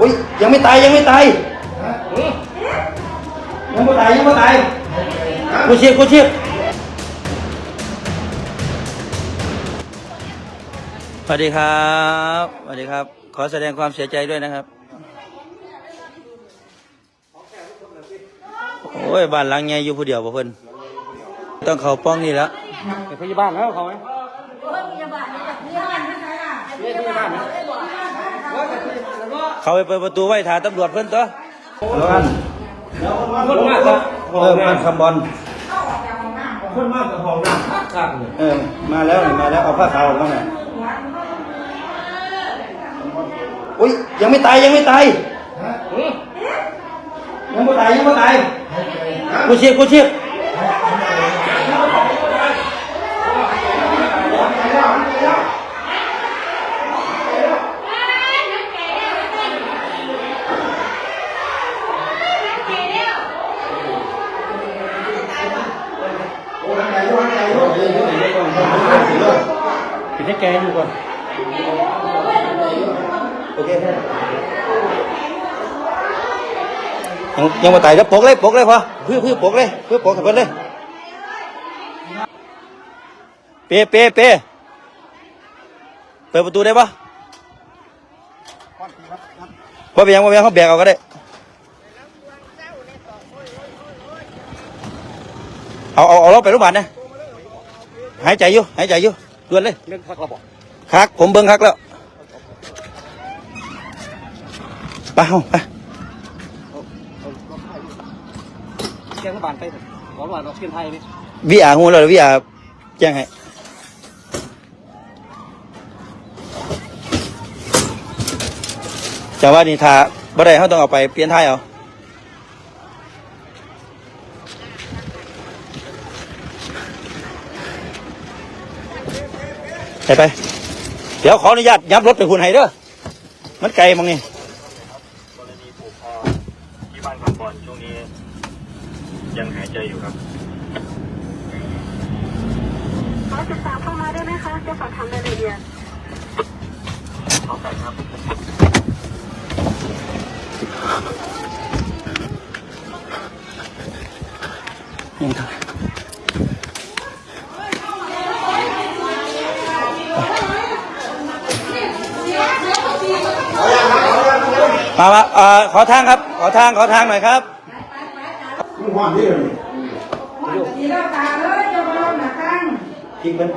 อุ้ยยังไม่ตายยังไม่ตายยังไม่ตายยังไม่ตายกูเชียร์กูเชียร์สวัสดีครับสวัสดีครับ ขอแสดงความเสียใจด้วยนะครับ โอ้ยบ้านหลังใหญ่อยู่ผู้เดียวบ่เพิ่นต้องเข้าป้องนี่แล้วเป็นพยาบาลแล้วเขาไหมเขาไปเปิดประตูไว้ถ่ายตำรวจเพิ่นตัวแล้วกันคนมากครับเออมันคำบอลคนมากกับห้องน้ำครับเออมาแล้วนี่มาแล้วเอาผ้าขาวออกมาหน่อยอุ้ยยังไม่ตายยังไม่ตายยังไม่ตายยังไม่ตายกูเชียร์กูเชีย ให้แกอยู่ก่อน โอเคยังยังไม่ตายแล้วปกเลยปกเลยพอเพื่อเพื่อปกเลยเพื่อปกกับเพิ่นเลย เปเปเปเปิดประตูได้ปะว่าไปยังว่าไปยังเขาแบกเอาก็ได้ เอาเอาเอาเราไปโรงพยาบาลนะหายใจอยู่หายใจอยู่ ด่วนเลยเรื่องพักระบอกคักผมเบิ้งคักแล้วไปเอาไปแจ้งรัฐบาลไปเถอะรัฐบาลเราเชียนไทยนี่วิอาหูแล้ววิอาแจ้งให้จะว่านี่ทาบ่ได้เขาต้องเอาไปเปลี่ยนท้ายเอา ไปไป เดี๋ยวขออนุญาตยับรถไปคุณให้เด้อ มันไกลมั้งนี่กรณีผูกคอที่บ้านคำบอลช่วงนี้ ยังหายใจอยู่ครับขอติดตามเข้ามาได้ไหมคะ จะสอบถามรายละเอียดขอไปครับยังท มามาเอ่อขอทางครับ ขอทาง ขอทางหน่อยครับดีแล้วตาเลยจะมาลงหนักตั้งจริงเป็น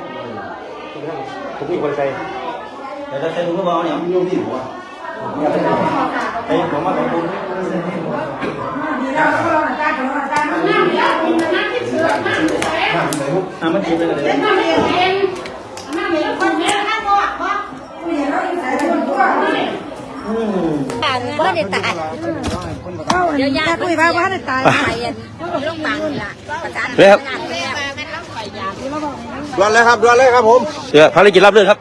ผมมีคนใส่เดี๋ยวจะใช้ถุงกระบอกเนี่ยมันยุ่งที่หัวไอ้ผมมาของคุณดีแล้วก็ลงหนักตั้งก็ลงหนักตั้งมันนั่งเดี๋ยวมันนั่งที่เสือนั่งที่เสืออะมันจีบไปเลยนั่งเรียนเองนั่งเรียนคนเนี้ยนั่งก็ว่าผู้หญิงเราอยู่ใส่คนตัว อื มว่าได้ตายเดี๋ยวยาคุยว่าว่าได้ตายไปอันลูกบังล่ะประจานเลยครับด่วนเลยครับด่วนเลยครับผมเดี๋ยวภารกิจรับเรื่องครับ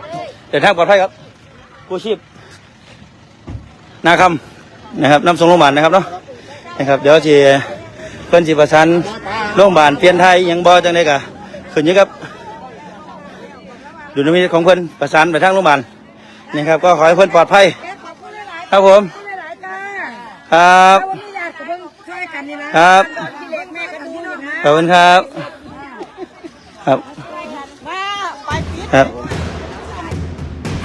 เดินทางปลอดภัยครับกู้ชีพนาคำนะครับนำส่งโรงพยาบาลนะครับเนาะนะครับ เดี๋ยวจีเพิ่อนสิประสานโรงพยาบาลเปลี่ยนไทยยังบ่จังได๋กะขึ้นอยู่กับดุลพินิจของเพิ่อนประสานไปทางโรงพยาบาลนี่ครับ ก็ขอให้เพิ่อนปลอดภัย ครับผม หลายจ้าครับ วันนี้ญาติกับเพิ่งช่วยกันนี่นะครับ พี่เล็กแม่กันดูนะขอบคุณครับ ครับครับ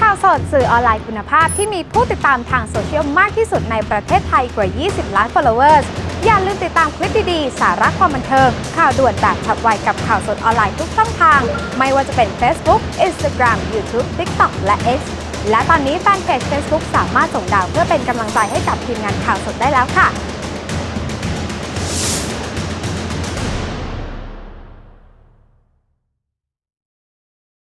ข่าวสดสื่อออนไลน์คุณภาพที่มีผู้ติดตามทางโซเชียลมากที่สุดในประเทศไทยกว่า 20 ล้าน followers อย่าลืมติดตามคลิปดีๆ สาระความบันเทิง ข่าวด่วนแบบฉับไวกับข่าวสดออนไลน์ทุกช่องทาง ไม่ว่าจะเป็น Facebook Instagram YouTube TikTok และ X และตอนนี้แฟนเพจ Facebook สามารถส่งดาวเพื่อเป็นกำลังใจให้กับทีมงานข่าวสดได้แล้วค่ะ